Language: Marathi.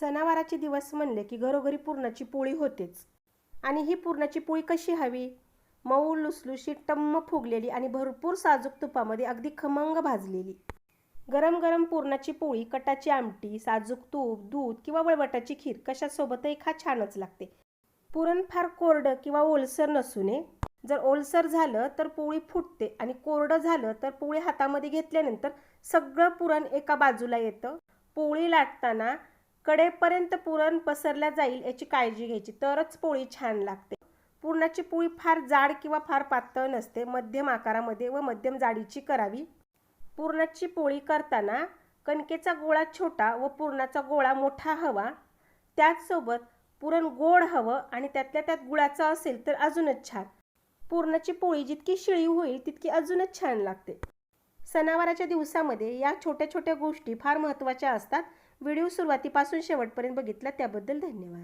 सणावाराचे दिवस म्हणले की घरोघरी पुरणाची पोळी होतेच. आणि ही पुरणाची पोळी कशी हवी? मऊ लुसलुशी टम्म फुगलेली आणि भरपूर साजूक तुपामध्ये अगदी खमंग भाजलेली. गरम गरम पुरणाची पोळी कटाची आमटी साजूक तूप दूध किंवा वळवटाची खीर कशासोबतही खा छानच लागते. पुरण फार कोरडं किंवा ओलसर नसू नये जर ओलसर झालं तर पोळी फुटते आणि कोरडं झालं तर पोळी हातामध्ये घेतल्यानंतर सगळं पुरण एका बाजूला येतं. पोळी लाटताना कडेपर्यंत पुरण पसरल्या जाईल याची काळजी घ्यायची. तरच पोळी छान लागते. पुरणाची पोळी फार जाड किंवा फार पातळ नसते. मध्यम आकारामध्ये व मध्यम जाडीची करावी. पुरणाची पोळी करताना कणकेचा गोळा छोटा व पुरणाचा गोळा मोठा हवा. त्याचसोबत पुरण गोड हवं आणि त्यातल्या त्यात गुळाचं असेल तर अजूनच छान. पुरणाची पोळी जितकी शिळी होईल तितकी अजूनच छान लागते. सणावाराच्या दिवसामध्ये या छोट्या छोट्या गोष्टी फार महत्त्वाच्या असतात. व्हिडिओ सुरुवातीपासून शेवटपर्यंत बघितला त्याबद्दल धन्यवाद.